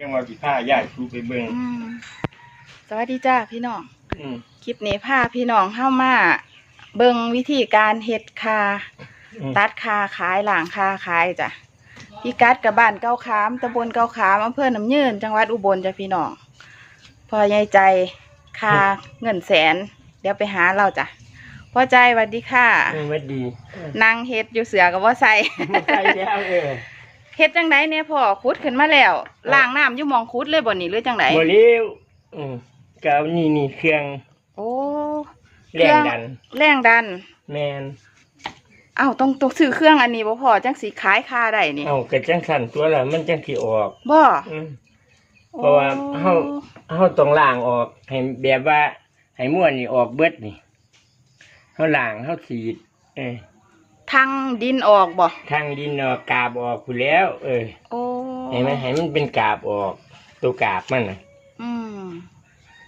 ยังว่าสิพาย่ายครูไปเบิ่งอืมสวัสดีจ้าพี่น้อง อืมคลิปนี้พาพี่น้องเข้ามา เบิ่งวิธีการเฮ็ดคา อืมตัดคาขายหลางคาขายจ้ะพี่กัดกับบ้านเก้าขามตำบลเก้าขามอำเภอน้ำยืนจังหวัดอุบลจ้ะพี่น้องพอใหญ่ใจคาเงินแสน เดี๋ยวไปหาเราจ้ะพอใจหวัดดีค่ะอืมวัดดีนางเฮ็ดอยู่เสือกับว่าใส่ใช่แล้วเออ เฮ็ดจังไดเนี่ยพ่อขุดขึ้นมาแล้วล้างน้ำอยู่หมองขุดเลยบ่นี่หรือจังไดบ่เลี้ยวอืมก็เอานี่นี่เครื่อง โอ้แรงดัน แรงดัน แมนอ้าวต้องต้องซื้อเครื่องอันนี้บ่พอจังสิขายคาได้นี่เอากระจังสั่นตัวละมันจังสิออกบ่อืมเพราะว่าเฮาเฮาต้องล้างออกให้แบบว่าให้ม้วนนี่ออกเบิดนี่เฮาล้างเฮาสีด เออ ทางดินออกบ่ทางดินออกกาบออกพู้นแล้ว เออโอ้ให้มันให้มันเป็นกาบออก ตัวกาบมันน่ะอืม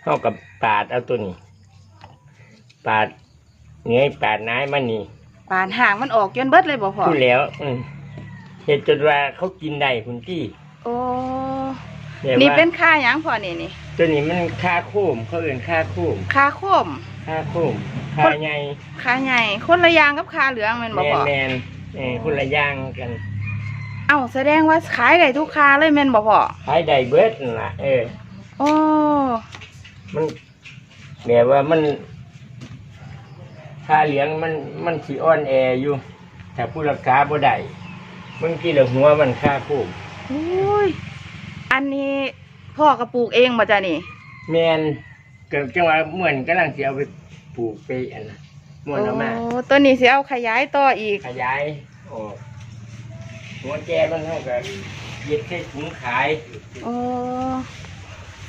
เท่ากับปาดเอาตัวนี้ ปาดเงยปาดน้ายมันนี่ปานห่างมันออกจนเบิดเลยบ่พอพูดแล้ว อืมเหตุจนว่าเขากินได้คุณที่โอ้แบบนี่ว่าเป็นค่าหยังพอนี่นี่ตัวนี้มันค่าโค้มเขาเอื่นค่าโค้มค่าโคม ค่าโค้ม ค่าใหญ่ค่าใหญ่คนละอย่างกับค่าเหลืองแม่นแมบ่พนอแมนเออคนละอย่างกันเอ้าแสดงว่าขายได้ทุกค่าเลยแม่นบ่พอขายได้เบิดนั่นล่ะ เออโอ้มันแบบว่ามันค่าเหลียงมันมันสีอ่อนแออยู่แต่ผู้ราคาบ่ได้บางทีเราหัวมันค่าโค้มโอ้ยอันนี้พ่อกระปลูกเองบ่จ้ะนี่แมนเกิดจังหวะเหมือนกำลังจะเอาไป ปลูกไปอันนะม้วนออกมา โอ้ตัวนี้สิเอาขยายต่ออีกขยายออกหัวแจมันเท่ากับเย็ดแค่ถุงขาย โอ้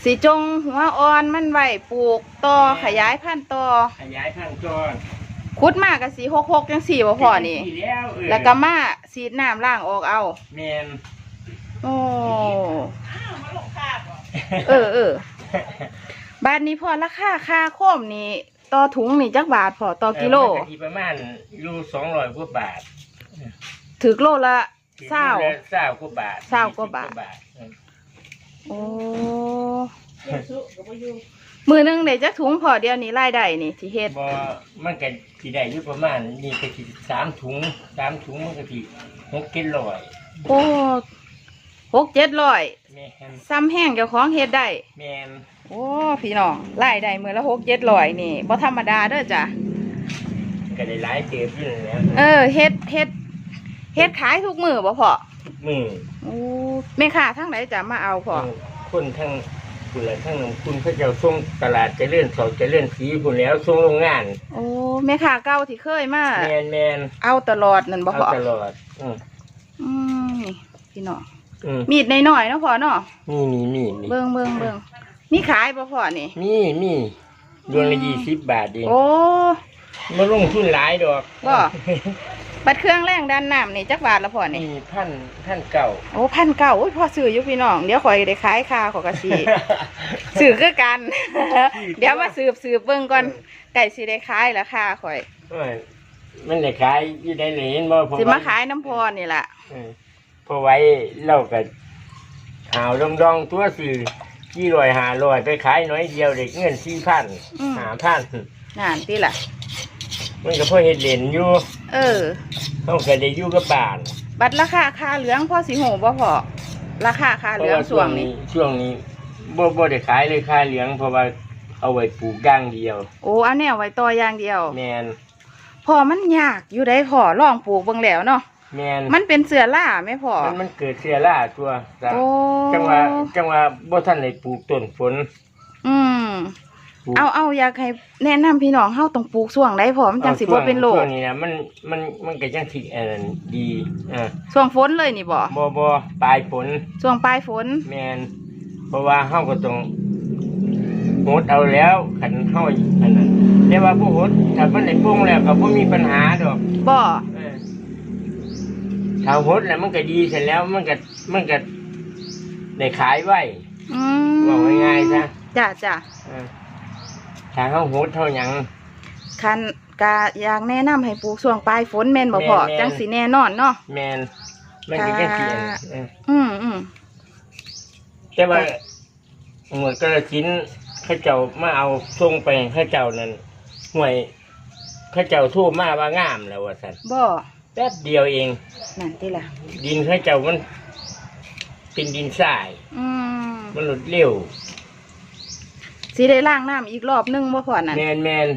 สีจงหัวอ่อนมันไว้ปลูกต่อขยายพันธุ์ต่อขยายพันธุ์จอนขุดมากกับสีหกหกจังสี่บ่พอนี่ที่แล้วเออแล้วก็มาสีดน้ำล่างออกเอา แมน โอ้เออเออบาทนี้พอราคาค่าโคมนี่ ต่อถุงนี่จักบาทพอต่อกิโล เออมันก็ที่ประมาณอยู่สองร้อยกว่าบาทถือโลละเศร้า เศร้ากว่าบาทเศร้ากว่าบาทยี่สิโอ้มือหนึงเดี๋ยวจักถุงพอเดียวนี้รายได้นี่ที่เฮ็ดบ่มันก็ที่ได้อยู่ประมาณนี่ก็ที่สามถุงสามถุงมันก็ที่หกกิโลอยโอ้ หกเจ็ดร้อยแม่นซ้ำแห้งเจ้าของเฮ็ดได้ แมนโอ้พี่น้องรายได้มือละหกเจ็ดร้อยนี่บ่ธรรมดาเด้อจ้ะ ก็ได้หลายเติบอยู่แล้วเออเฮ็ดเฮ็ดเฮ็ดขายทุกมือบ่พอมือโอ้แม่ค้าทั้งไหนจะมาเอาพอคนทั้งคุณละทั้งคุณพระเจ้าส่งตลาดเจะเลื่อนเสาเจะเลื่อนสีคุณแล้วส่งโรงงานโอ้แม่ค้าเก่าที่เคยมาแมนแมนเอาตลอดนั่นบ่เอาพอตลอดอืมอืมนี่พี่น้อง อืมมีดน้อยๆเนาะพอเนาะมีมีมีมีเบิ่งเบิ่งเบิ่งมีขายบ่พอนี่ มีมีดวงละยี่สิบบาทเองโอ้มาลงทุนหลายดอกบ่บัดเครื่องแรงดันน้ำนี่จักบาทละพอนี่มีพันพันเก่า โอ้พันเก้าโอ้ยพอซื้ออยู่พี่น้อง เดี๋ยวข่อยได้ขายคาขอยกะสิซื้อคือกัน เดี๋ยวมาสืบสืบเบิ่งก่อนไก่สิได้ขายราคาข่อย โอ้ยมันได้ขายอยู่ได้เหรียญบ่เพระสิว่มาขายน้ำพรนี่ล่ะเออ เพราะไว้เราก็หาวดองดองๆตัวสื่อกี่รอยหาลอยไปขายน้อยเดียวเด็กเงินสี่พันอืม หาพันนานติล่ะ มันก็พอเห็ดเหรียญอยู่เออ เขาก็ได้อยู่กับบ้านบัตรราคาคาเหลืองพอสิโหบ่พอราคาคาเหลืองส่วงนี้ ช่วงนี้บ่บ่ได้ขายเลยค่าเหลืองเพราะว่าเอาไว้ปลูกย่างเดียว โอ้เอาแนวไว้ต่ออย่างเดียว แมนพอมันยากอยู่ได้พอลองปลูกเบิ่งแล้วเนาะ แมนมันเป็นเสือล่าไหม่พอมันมันเกิดเสียล่าตัวจ้ะโอ้ จังหวะจังหวะบ่ทันได้ปลูกต้นฝนอืมปลูกเอาเอาอยากให้แนะนำพี่น้องเฮาต้องปลูกส่วงได้พอมันจังสิบ่เป็นโรคช่วงนี้นะมันมันมันก็จังสิอันนั้นดีอ่าส่วงฝนเลยนี่บ่บ่บ่ปลายฝน ส่วงปลายฝน แมนเพราะว่าเฮาก็ต้องโหดเอาแล้วคันเฮาอันนั้นแต่ว่าบ่โหดถ้ามันได้ปรุงแล้วก็บ่มีปัญหาดอกบ่เออ ถ้าโหดแล้วมันก็ดีเสร็จแล้วมันก็มันก็ได้ขายไว้อืมบอกง่ายๆซะจ้ะจ้ะเออถ้าเฮาโหดเท่าหยัง คันกะอยากแนะนำให้ปลูกส่วงปลายฝนแม่นบ่พอแม่นๆ จังสิแน่นอนเนาะ แมนมันก็จังสิอันนั้นเอออืมอืมแต่ว่าหมวดกระสินธุ์เข้าเจ้ามาเอาส่งไปให้เข้าเจ้านั่นห่วยเข้าเจ้าทู่มาว่างามแล้วว่าสันบ่ แป๊บเดียวเอง นั่นติล่ะดินเข้าเจ้ามัน เป็นดินทราย อืมมันหลุดเร็ว สิได้ล้างน้ำอีกรอบนึงบ่พอนั่นแมนแมน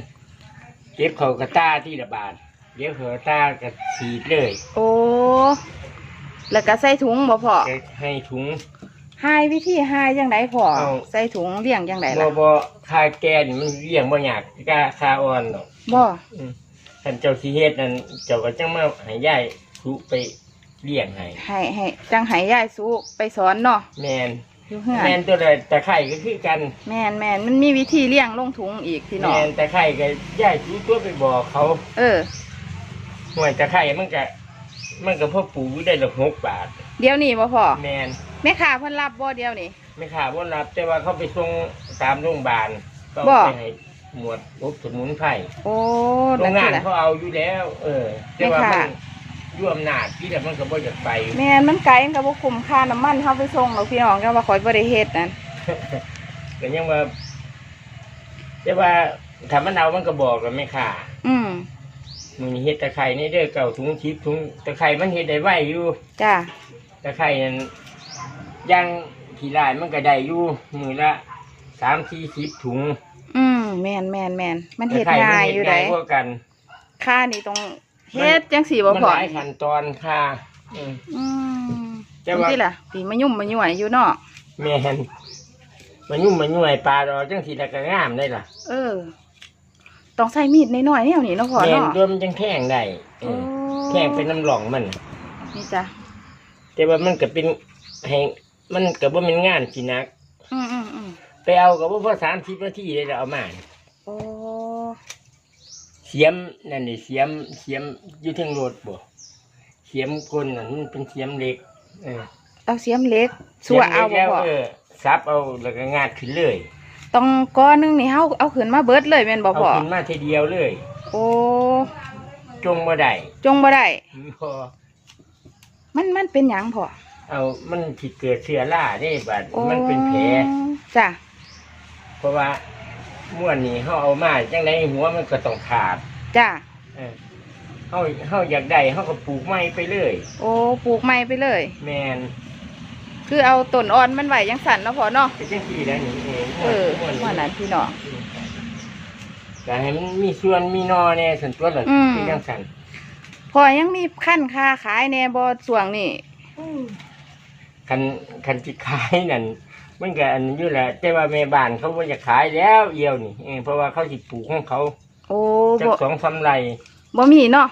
เก็บเขากระต้าที่ระบาดเดี๋ยวเขากระต้ากระสีดเลยโอ้แล้วก็ใส่ถุงบ่พอจะให้ถุง หายวิธีหายจังไดพอเอา ใส่ถุงเลี้ยงจังไดบ่ล่ะบ่คาแกนี่มันเลี้ยงบ่ยากกาคาอ่อนหรอกบ่อืม ท่านเจ้าสีเฮ็ดนั่นเจ้าก็จังมาให้ยายทุไปเลี้ยงให้ให้ให้จังให้ยายสู้ไปสอนเนาะแมนอยู่เฮือนแมนตัวใดตะไคร่ก็คือกันแม่นแม่นมันมีวิธีเลี้ยงลงถุงอีกพี่แมน้องนตะไคร่ก็ยายทุตัวไปบอกเขาเออหน่วยตะไคร่มันก็มันก็พ่อปูได้ละหกบาทเดี๋ยวนี้บ่พอแมนแม่ค้าเพิ่นรับบ่เดี๋ยวนี้ ไม่ขาว่ารับแต่ว่าเขาไปส่งตามโรงพยาบาลก็บ่ไปให้ หมวดอบสมุนไพรโอ้โรนั่งนงานสิล่ะ เขาเอาอยู่แล้ว เออ แต่ว่าไม่มัค่ะ นยุ่อำนาจที่แต่มันก็บ่อยากไป แม่นมันไกลมันก็บ่คุ้มค่าน้ำมันเฮาไปส่งหรอกพี่น้องก็ว่าข่อยบ่ได้เฮ็ดนั่นแต่ยังว่าแต่ว่าถ้ามันเอามันก็บอกแล้วไม่ขาอืมมึงเฮ็ดตะไคร่นี่เด้อเก่าถุงชิปถุงตะไคร่มันเฮ็ดได้ไวอยู่จ้าตะไคร่นั้นย่างขี่ลายมันก็ได้อยู่มือละสามสี่สิบถุง อืมแม่นแม่นแม่นมันเฮ็ดตะไคร่ง่ายอยู่ไดเฮ็กว่ากันค่านี่ต้องเฮ็ดจังสี่บ่มันพอหลายขั้นตอนค่ะ อืมอืมแต่จังว่าซี่ล่ะปีมายุ่มมาย่วยอยู่เนาะแม่นมันยุ่มมันยุ่ยปลาดอกจังสีตะกงามได้ล่ะ เออ ต้องใส่มีดน้อยๆแนวนี้เนาะพ่อแม่นเนาะด้วยมันจังแทงได้เอโอ้อแทงเป็นน้ำหลองมันนี่จ้ะแต่ว่ามันก็เป็นให้มันก็บ่เป็นงานสินัก อืมอืมอืม ไปเอาก็บ่พอสามสิบนาทีเลยแล้วเอามาโอ้เสียมนั่นนี่เสียมเสียมอยู่เทิงรถบ่เสียมคนนั่นมันเป็นเสียมเหล็ก เออเอาเสียมเหล็กสัวเอาสียมบ่ล็กพ่อแล้วเออซับเอาแล้วก็งาดขึ้นเลยต้องก้อนหนึงนี่เฮาเอาขึ้นมาเบิดเลยแม่นบ่เอาพ่อขึ้นมาทีเดียวเลย โอ้จงบ่ได้จงบ่ได้พอมันมันเป็นหยังพ่อเอามันที่เกิดเชื้อราได้บัดโอ้มันเป็นแผลจ้ะ เพราะว่าม้วนนี่เขาเอามาจังไดหัวมันก็ต้องขาดจ้ะเออเขาเขาอยากได้เขาก็ปลูกไม้ไปเลยโอ้ปลูกใหม่ไปเลย แมนคือเอาต้นอ่อนมันไว้จังสั่นเนาะพ่อเนาะเป็นจังซี่แล้วนี่เองเออม้วนว่านั้นพี่น้อง แต่ให้มันมีส่วนมีนอเนี่ยส่วนตัวเลยอืมเป็นจังสันพอยังมีขั้นค่าขายแหน่บ่ส่วงนี่คันคันจิขายนั่น มันก็อันนี้อยู่แหละ แต่ว่าแม่บ้านเขาบ่อยากขายแล้วเอียวนี่เออเพราะว่าเขาสิปลูกของเขาโอ้จักบ่สองสามไรบ่มีเนาะ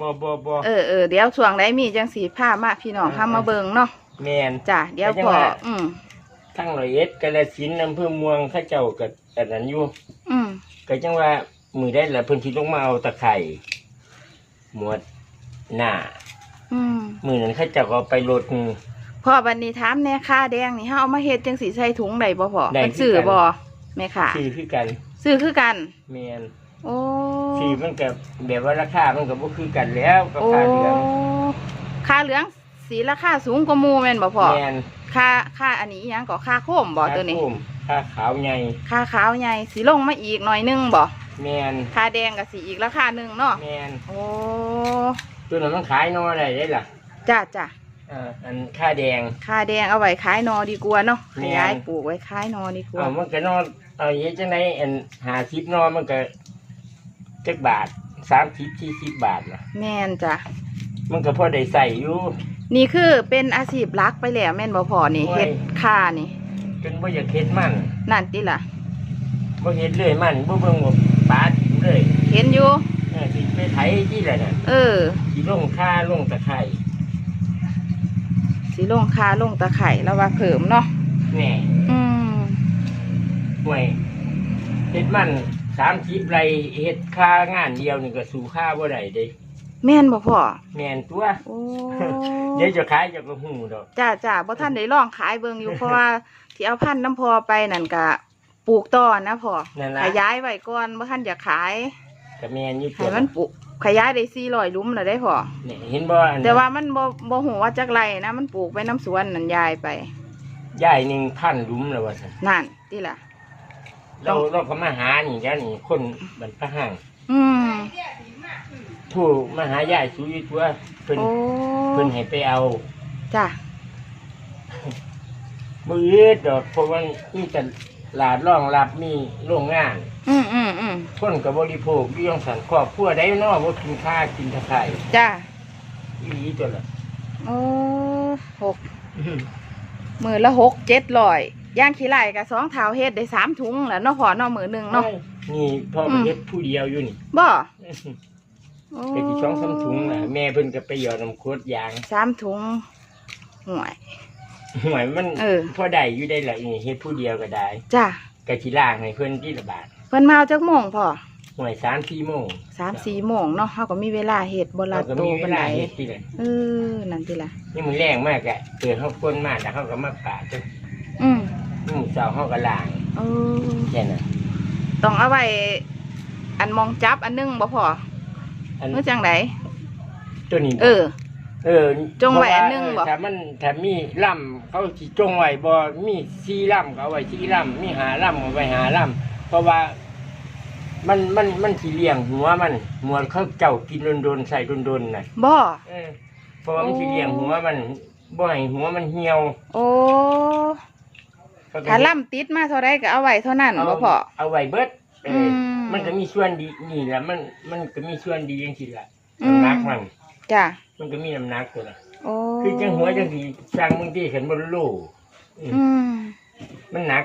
บ่บ่บ่เออเออเดี๋ยวส่วงใดมีจังสีผ้ามาพี่น้องเออพามาเบิ่งเนาะแมน จ้ะเดี๋ยวแต่จังพอว่าอืมทั้งร้อยเอ็ดกาฬสินธุ์อำเภอเมืองเข้าเจ้าก็อันนั้นอยู่อืมก็จังว่ามือได้ละเพิ่นสิลงมาเอาตะไคร่หมวดหน้า อืมมือนั้นเข้าเจ้าก็เอาไปรถหนึ่ง พ่อบัดนี้ถามแหน่ค่าแดงนี่เฮาเอามาเฮ็ดจังสีใส่ถุงได้บ่พ่อได้มันซื้อคือกัน บ่แม่ค่ะซื้อคือกันซื้อคือกันแมนโอ้ซื้อมันก็แบบว่าราคามันก็บ่คือกันแล้วกับโอ้ค่าเหลืองค่าเหลืองสีราคาสูงกว่าหมู่แม่นบ่พ่อแมนค่าค่าอันนี้อิหยังก็ค่าโคมบ่ตัวนี้ ค่าคุ้มค่าขาวใหญ่ค่าขาวใหญ่สิลงมาอีกหน่อยนึงบ่แมนค่าแดงก็สิอีกราคาหนึงเนาะแมนโอ้ตัวนั้นมันขายนออะไรได้ล่ะจ้าจ้า อ่าอันค่าแดง ค่าแดงเอาไว้ขายนอดีกว่าเนาะขแม่น ยายปลูกไว้ขายนอดีกว่าเอามันก็นอเอาเยอะจังไดอันหาสิบนอมันก็จักบาทสามสิบสี่สิบบาทล่ะแม่นจ้ะมันก็พอได้ใส่อยู่ นี่คือเป็นอาชีพหลักไปแล้วแม่นบ่พอนี่โอ้ย เฮ็ดค่านี่จนบ่อยากเฮ็ดมันนั่นติล่ะบ่เฮ็ดเลยมันบ่เบิ่งว่าปลาถิ่มเลยเห็นอยู่เออสิไปไถที่ละนั่นเออ สิลงค่าลงตะไคร่ สิลงค่าลงตะไคร่แล้วว่าเพิ่มเนาะแหน่อืมห่วยเฮ็ดมันสามสิบไรเฮ็ดค่างานเดียวนี่ก็สู่ค่าบ่ได้เด้แม่นบ่พ่อแม่นตัวโอ้เดี๋ยวจะขายเจะก็หูดอกจ้าจ้าบ่ทันได้ลองขายเบิ่งอยู่เพราะว่าที่เอาพันธุ์น้ำพอไปนั่นก็ปลูกต่อนะพ่อนั่นล่ะขยายไว้ก่อนบ่ทันอยากขายก็แม่นอยู่ตัให้วมันปลูก ขยายได้400หลุมแล้วได้พ่อเนี่ยเห็นบ่อันแต่ว่ามันบ่บ่หูว่าจักไรนะมันปลูกไปน้ำสวนนั่นยายไป ยายหนึ่งพันหลุมแล้วว่าซั่นนั่นที่ล่ะ เราเราก็มาหานี่แล้วนี่คนบันพระห่างอืมผู้มาหายายสุยตัวเพิ่นโอ้เพิ่นให้ไปเอาจ้ะ มือดดอกเพราะว่ามีแต่ หลาดรองรับมีโรงงาน อืมอืมอืมคนกับบริโภคอยู่ยังสันครอบครัวได้เนอว่ากินข้าวกินตะไคร่จ้ะอีหลีตัวละโอ้หกมือละหกเจ็ดร้อยย่างขี้ไล่กับสองเท้าเฮ็ดได้สามถุงแหล้วเนาะพอเนาะมือหนึ่งเนาะนี่พ่ออืประมเทศผู้เดียวอยู่นี่บ่โอ้ไปที่ช่องสามถุงน่ะแม่เพิ่นก็ไปหยอดน้ำโคตรยางสามถุงห่วย หวยมันเออ พอได้อยู่ได้ละนี่เฮ็ดผู้เดียวก็ได้จ้ะกะสิล่างให้เพิ่นที่ละบาทเพิ่นมาเอาจักโมงพ่อหวยสามสี่โมงสามสี่โมงเนาะเขาก็มีเวลาเฮ็ดบ่ลาเราก็โตมีเวปานลาใดเฮ็ดที่ละเออนั่นติล่ะ นี่มันแรงมากอะเกิดเขาคนมากแล้วเขาก็มาปาดจนอืมหมู่สาวเขาก็ล่างเออแค่นั้นต้องเอาไว้อันมองจับอันหนึงบ่พออันเมื่อจังไดตัวนี้เออ เออจงไว้เพราะาอันหนึ่งบ่เถ้ามันถ้ามีล่ำเขาสิจงไว้บ่มีสี่ล่ำก็เอาไว้สี่ล่ำมีหาล่ำก็เอาไว้หาล่ำเพราะว่า มันมันมันสิเลี้ยงหัวมันหัวเขาเจ้ากินโดนๆใส่โดนๆน่ะบ่ เออเพราะว่ามันสิเลี้ยงหัวมันบ่ให้หัวมันเหี่ยวโอ้เขาก็ถ้าล่ำติดมาเท่าไรก็เอาไว้เท่านั้นเอาบ่พอ เอาไว้เบิดเอออม มันก็มีส่วนดีนี่แหละมันมันก็มีส่วนดีจังซี่ล่ะอืมน้ำหนักมัน จ้ะ มันก็มีน้ำหนักตัวละโอ้คือจังหัวจังสีสร้างบางทีเห็นบนโลอืมอืมมันหนัก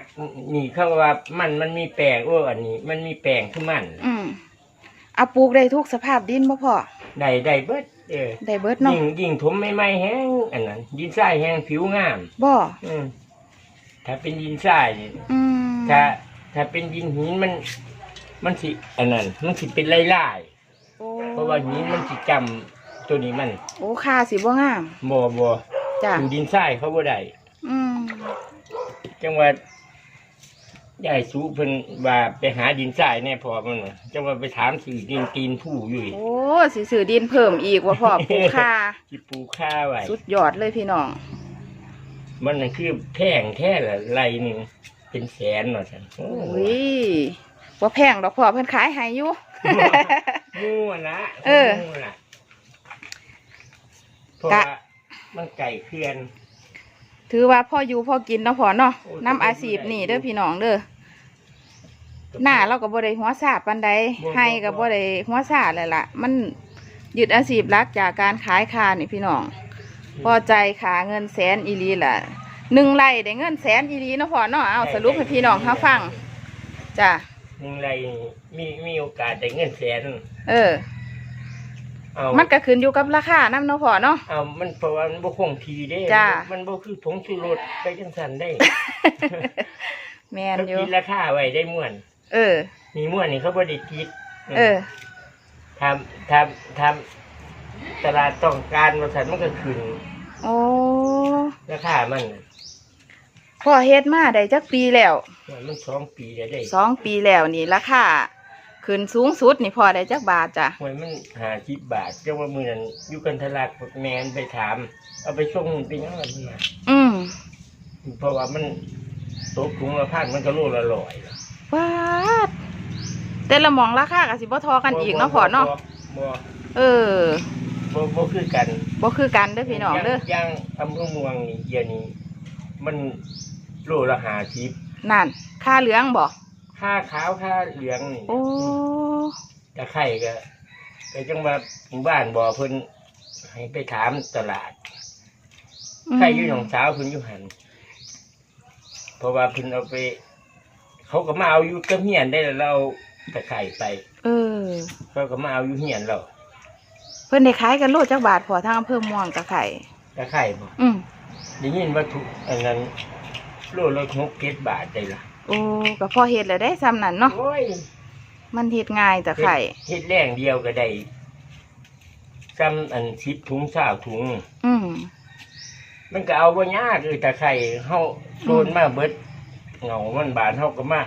นี่เขาก็ว่ามันมันมีแปลงโอ้อันนี้ มันมีแปลงขึ้นมันอืมเอาปลูกได้ทุกสภาพดินบ่พอได้ได้เบิดเออได้เบิดเนาะยิ่งยิ่งถมไม่ไม่แห้งอันนั้นดินทรายแห้งผิวงามบ่อืมถ้าเป็นดินทรายนี่อืมถ้า ถ้าเป็นดินหินมัน มันสิอันนั้น มันสิเป็นลายโอ้ๆเพราะว่าหินมันสิจำ ตัวนี้มันโอ้ค่าสิบ่งามบ่บ่จ้ะอยู่ดินทรายเขาบ่ได้อืมจังหวัดยายสูเพิ่นว่าไปหาดินทรายแน่พอมันน่ะจังหวัดไปถามสื่อดินตีนผู้อยู่อีกโอ้สิซื้อดินเพิ่มอีกว่าพ่อปลูกค่าที่ปลูกข้าไว้สุดยอดเลยพี่น้อง มันน่ะคือแพงแท้ละไรหนึ่งเป็นแสนหน่อยสันโอ้โอ้ยบ่แพงดอกพ่อเพิ่นขายให้อยู่มั่วนะเออมั่วนะ เพราะว่ามันไก่เคือน ถือว่าพ่ออยู่พ่อกินเนาะพ่อเนาะโอ้ย น้ำอาชีพนี่เด้อพี่น้องเด้อหน้าเราก็บ่ได้หัวซาปานใดบ่ให้ก็บ่ได้หัวซาเลยล่ะ มันยึดอาชีพหลักจากการขายคานี่พี่น้อง พอใจขาเงินแสนอีหลีล่ะหนึ่งไร่ได้เงินแสนอีหลีเนาะพ่อเนาะเอาสรุปให้พี่น้องเขาฟังจ้ะหนึ่งไรมีมีโอกาสได้เงินแสน เออ เอามันก็ขึ้นอยู่กับราคานํเนาะพ่อเนาะ เอามันเพราะว่ามันบ่คงทีเด้จ้า มันบ่คือผงชูรสไปจังสันได้แม่นเขาอยู่คิดราคาไว้ได้ม่วน เออ มีม่วนนี่เขาบ่ได้คิดเออ ทำทำทำตลาดต้องการมาสันมันก็ขึ้นโอ้ ราคามันพ่อเฮ็ดมาได้จักปีแล้ว มันสองปีแล้วได้สองปีแล้วนี่ราคา ขึ้นสูงสุดนี่พอได้จักบาทจ้ะหวยมันหาสิบบาทเจ้าว่ามือนั้นอยู่กันทะลักแมนไปถาม เอาไปส่งไปยังไงมาอืมเพราะว่ามันตกถุงละพันมันก็โลละร้อยบาทแต่ละหมองราคาก็สิบ่ทอกันอีกเนาะพ่อเนาะบ่เออบ่บ่คือกันบ่คือกันเด้อพี่น้องเด้อย่างอำเภอเมืองนี่เดี๋ยวนี้ มันโลละหาสิบนั่นค่าเหลืองบ่ ค่าขาวค่าเหลืองนี่โอ้ตะไคร่ก็ก็จังว่าหมู่บ้านบ่เพิ่นให้ไปถามตลาดมใครอยู่หนองสาวเพิ่นอยู่หันเพราะว่าเพิ่นเอาไป เขาก็มาเอาอยู่กับเฮียนได้แล้วเราตะไคร่ไป เออ เขาก็มาเอาอยู่เฮียนเราเพิ่นได้ขายกันโลจักบาทพอทางอำเภอม่วงตะไคร่ตะไคร่บ่อืมได้ยินว่าถูกอันนั้นโลละหกเจ็ดบาทได้ล่ะ โอ้ก็พอเฮ็ดแล้วได้ซ้ำนั่นเนาะโอ้ยมันเฮ็ดง่ายตะไคร่เฮ็ดแรงเดียวก็ได้ซ้ำอันสิบถุงสาวถุง อืมมันก็เอาบ่ยากเลยตะไคร่เฮาโซนมาเบิดเหงามันบานเฮาก็มา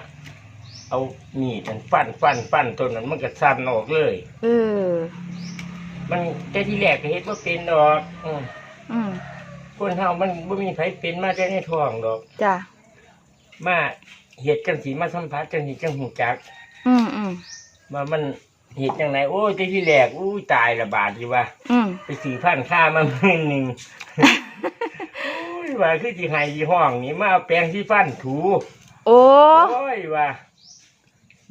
เอามีดอันฟันฟันฟันตัวนั้นมันก็สั่นออกเลย เออ มันแต่ที่แรกก็เฮ็ดบ่เป็นดอกอืมอืมพคนเฮามันบ่มีไผเป็นมาแต่ในท้องดอก จ้ะมา เฮ็ดจังสีมาสัมผัสจังสีจังหูจักอืมอืมว่ามันเฮ็ดจังไดโอ้ยแต่ที่แรกอู้ยตายละบาดอยู่ว่าอืมไปซื้อพันค่ามาหมื่นหนึงโอ้ยว่าคือสิให้ยี่ห้องนี่มาเอาแปรงที่ฟันถูโอ้โอ้ยว่า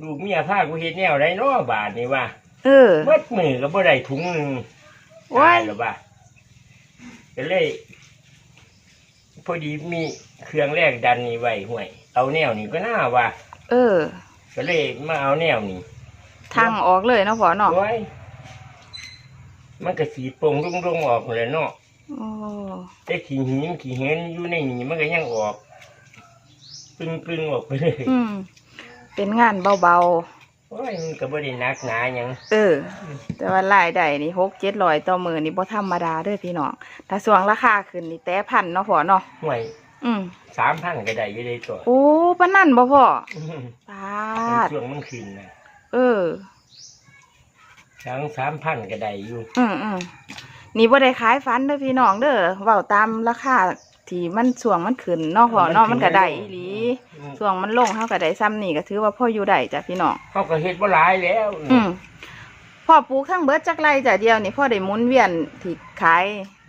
ลูกเมียพากูเฮ็ดแนวไดเนาะบาดนี่ว่าเออเบิดมือก็บ่ได้ถุงหนึงโอ้ย ตายแล้วว่าก็เลย พอดีมีเครื่องแรกดันนี่ไว้ห่วย เอาแนวนี่ก็น่าว่าเออ ก็เลยมาเอาแนวนี่ทางออกเลยเนาะพ่อเนาะโอ้ยมันก็สีโปร่งรุ่งๆออกเลยเนาะโอ้แต่ขี้หินขี้เห็นอยู่ในนี่มันก็ยังออกปึ้งปึ้งๆออกไปเลยอืมเป็นงานเบาโอ้ยมันก็บ่ได้หนักหนาหยังๆ เออ แต่ว่ารายได้นี่หกเจ็ดร้อยต่อมือนี่บ่ธรรมดาเด้อพี่น้อง ถ้าส่วงราคาขึ้นนี่แต่พันเนาะพ่อเนาะห่วย อืมสามพันก็ได้อยู่ได้ตัวโอ้ปานนั่นบ่พ่ออื้อหือปาดช่วงมันขึ้นนะเออทั้งสามพันก็ได้อยู่อืมอืมนี่บ่ได้ขายฟันเด้อพี่น้องเด้อเว้าตามราคาที่มันส่วงมันขึ้นเนาะพ่อเนาะมันก็ได้อีหลีส่วงมันลงเฮาก็ได้ซ้ำนี่ก็ถือว่าพ่ออยู่ได้จ้ะพี่น้อง เขาก็เฮ็ดบ่หลายแล้วอืมพ่อปลูกทั้งเบิดจักไรจ้ะเดียวนี่พ่อได้หมุนเวียนที่ขาย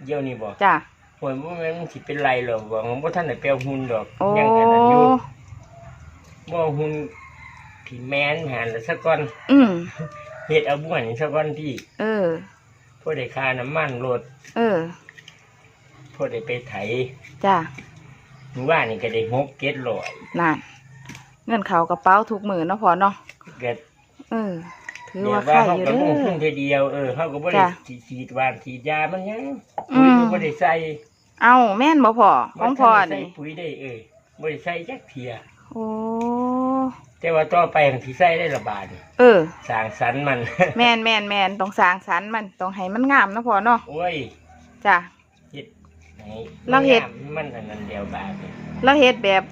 เดี๋ยวนี้บ่จ้ะ ห่วยบ่แม่นมันสิเป็นไรหรอกว่าผมบ่ทันได้แปลหุ่นดอกโอ้ยังอันนั้นอยู่บ่หุ่นที่แม่นหันแล้วซะก่อนอืมเฮ็ดเอาบ่วนซะก่อนที่เออ พอได้ค่าน้ำมันรถเออ พอได้ไปไถจ้ะหมู่บ้านนี่ก็ได้6เก็ดร้อยนั่นเงินเขากระเป๋าทุกมือเนาะพ่อเนาะก็เออ ถือเรียว่ากว่าค่าเขาอยู่ก็เด้ลงทุอนทีเดียวเออเขาก็บ่ได้จ้ะฉีดฉีดวานฉีดยามันหยังอืปุ๋ยมก็บ่ได้ใส่ เอาแม่นบ่พ่อของพ่อบ่ทัได้นี่ใส่ปุ๋ยได้เออบ่ได้ใส่จักเทีย โอ้แต่ว่าต่อไปมันสิใส่ได้ละบาทนี่เออ สร้างสรรค์มัน แม่นแม่นแม่นต้องสร้างสรรค์มันต้องให้มันงามเนาะพ่อเนาะโอ้ยจ้ะเฮ็ดให้เราเฮ็ด มันอันนั้นเดียวบาทนี่เราเฮ็ดแบบ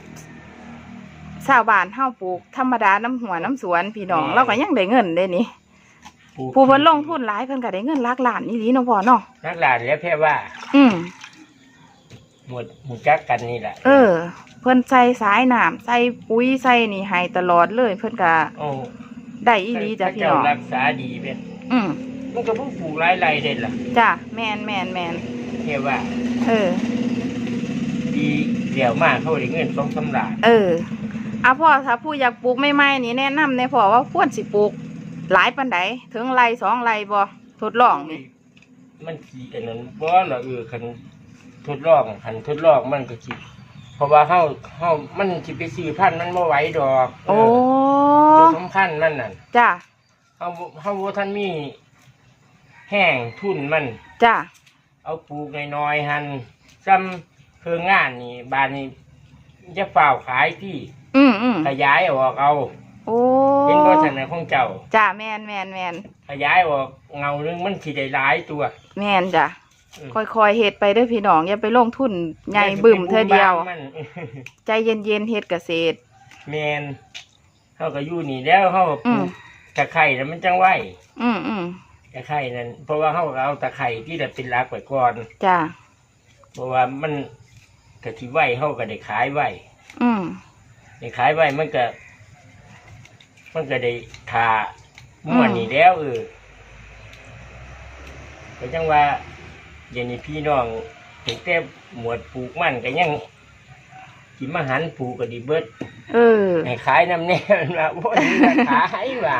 ชาวบ้านเฮาปลูกธรรมดาน้ำหัวน้ำสวนพี่น้องเราก็ยังได้เงินเด้นี่ปลูกผู้เพิ่นลงทุนหลายเพิ่นก็ได้เงินหลักล้านอีหลีเนาะพ่อเนาะนักหลานแล้วแค่ว่า อืม หมดหมดจักกันนี่แหละเออ เพิ่นใส่สายน้ำใส่ปุ๋ยใส่นี่ให้ตลอดเลย เพิ่นก็โอ้ได้อีหลีจ้ะพี่เจ้าน้องรักษาดีเป็นอืมมันก็เพิ่งปลูกหลายไรเด่นล่ะจ้ะแม่นแม่นแม่นแค่ว่าเออ ดีเดี่ยวมากเขาได้เงินสองสำลาญเออเอาพ่อถ้าผู้อยากปลูกใหม่ๆนี่แนะนำในพ่อว่าควรสิปลูก หลายปานใดถึงไรสองไรบ่ทดลองนี่มันขี่อันนั้นบ่ล่ะเออคัน ทดลองคันทดลองมันก็สิเพราะว่าเฮาเฮามันสิไปซื้อพันธุ์มันบ่ไหวดอกโอ้ เออตัวสำคัญมันน่ะจ้ะเฮาบ่เฮาบ่ทันมี แห้งทุนมัน จ้ะเอาปลูกน้อยๆหั่นซ้ำเพิ่งงานนี่บานนี้จะเฝ้าวขายที่อืมอืมขยายออกเอาโอ้เป็นบ่ทันของเจ้า จ้ะแม่นแม่นแม่นขยายออกเงานึงมันสิได้หลายตัว แม่นจ้ะอืม ค่อยๆเฮ็ดไปเด้อพี่น้องอย่าไปลงทุนใหญ่บึ้มเธอเดียว มัน ใจเย็นๆเฮ็ดเกษตร แมนเขาก็อยู่นี่แล้วเขาก็ปอืลูม กตะไคร่แล้วมันจังไหวอืมอืมตะไคร่นั่นเพราะว่าเขาก็เอาตะไคร่ที่แบบเป็นหลักไว้ก่อน จ้ะเพราะว่ามันกะทิไหวเขาก็ได้ขายไหวอืม ได้ขายไหวมันก็ มันก็ได้ทาม่วนนี่แล้วเออก็จังว่า อย่างนี้พี่น้องเห็นแต่หมวดปลูกมันก็ยังกินมาหันปลูกก็ดีเบิดเออให้ขายน้ำแน่มันว่าโอ้ยราคาให้ว่า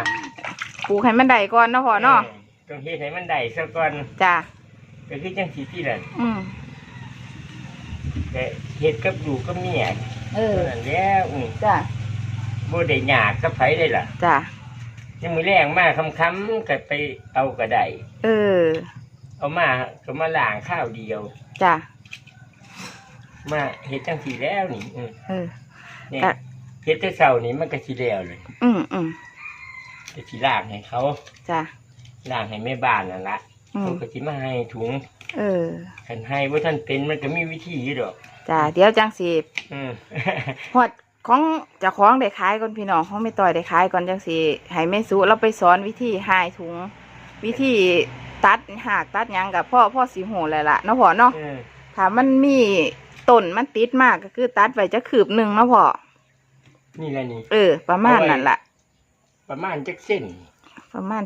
ปลูกให้มันได้ก่อนเนาะพ่อเนาะเออต้องเฮ็ดให้มันได้ซะก่อนจ้ะก็คือจังสีที่นั่นอืมแต่เฮ็ดกับอยู่กับเมียเออเท่านั้นแล้วอืมจ้ะบ่ได้ยากกับไผได้ล่ะจ้ะยังมือแรงมาค่ำๆก็ไปเอาก็ได้เออ เอามาก็มาล้างข้าวเดียว จ้ะมาเฮ็ดจังสีแล้วนี่อืมเออนี่ก็เฮ็ดแต่เช้านี่มันก็สิแล้วเลยอืมอืมก็สิล้างให้เขาจ้ะล้างให้แม่บ้านนั่นละอืเขามก็สิมาให้ถุงเออคันให้บ่ทันเป็นมันก็มีวิธีอยู่ดอก จ้ะเดี๋ยวจังสิอืม ฮอดของเจ้าของได้ขายก่อนพี่น้องของไม่ต่อยได้ขายก่อนจังสิให้แม่สุเราไปสอนวิธีหายถุง วิธี ตัดหากตัดหยังกับพ่อพ่อสีหูเลยล่ะเนาะพ่อเนาะเออถถ้ามันมีต้นมันติดมากก็คือตัดไว้จะขืบหนึ่งเนาะพ่อนี่แหละนี่ เออ ประมาณนั่นละประมาณจักเส้นประมาณ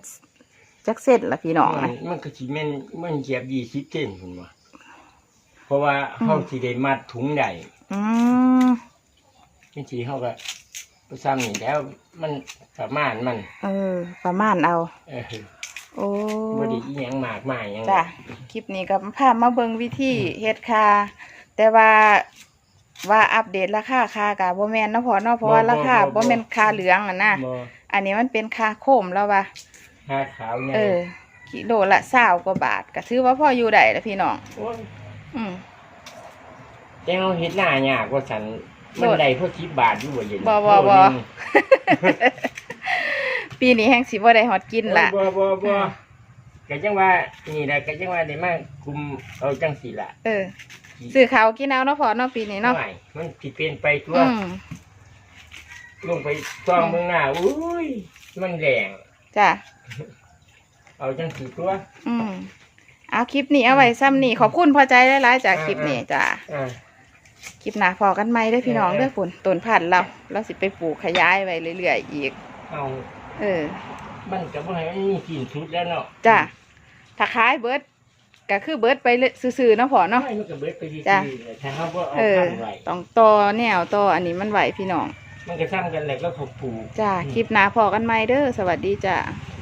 จักเส้นละพี่น้องมันะนมันก็สิแม่นมันเหยียบยี่สิบเส้นคุณว่าเพราะว่าเฮาสิได้มัดถุงได้อืมบางทีเฮาก็ไปซ้ำนี่แล้วมันประมาณมัน เออ ประมาณเอา เออ โอ้บ่ได้อีหยังมากมายหยังจ้ะคลิปนี้ก็พามาเบิ่งวิธีเฮ็ดคาแต่ว่าว่าอัปเดตราคาคากับบ่แม่นเนาะพอเนาะเพราะว่าราคาบ่แม่นคาเหลืองอะนะบ่อันนี้มันเป็นคาโคมแล้วว่าหาขาวไงเออกิโลละ20กว่าบาทก็ถือว่าพออยู่ได้แล้วพี่น้องโอ้ยอืมแต่เฮาเฮ็ดหน้ายากกว่าสันโลมันดได้พอ10บาทอยู่บ่เย็นบ่บ่บ่ โลหนึ่ง ปีนี้แฮงสิบ่ได้ฮอดกินละบ่บ่บ่ก็จังว่านี่แหละก็จังว่าได้มากลุ่มเอาจังซี่ล่ะเออซื้อข้าวกินเอาเนาะพอเนาะปีนี้เนาะไม่มันสิเป็นไปตัวอืมลงไปซ่องเมืองหน้าอุ้ยมันแรงจ้ะเอาจังสีตัว อืมเอาคลิปนี้เอาไว้ซ้ำนี่ขอบคุณพอใจหลายๆจากคลิปนี้จ้ะอ่าคลิปหน้าพอกันไหมเด้อพี่น้องเออเด้อฝุ่นต้นพันธุ์เราเราสิไปปลูกขยายไว้เรื่อยๆอีกเอา เออ มันก็บ่ให้มันมีสิ้นสุดแล้วเนาะจ้ะถ้าขายเบิดก็คือเบิดไปเลยซื่อๆเนาะพอเนาะไม่มันก็เบิดไปดีจ้ะๆถ้าเขาบ่เอาเออพันไว้ต้องต่อแนวต่ออันนี้มันไหวพี่น้อง มันก็ซ้ำกันแหละก็เขาปลูก จ้ะคลิปหน้าพอกันไหมเด้อสวัสดีจ้ะอ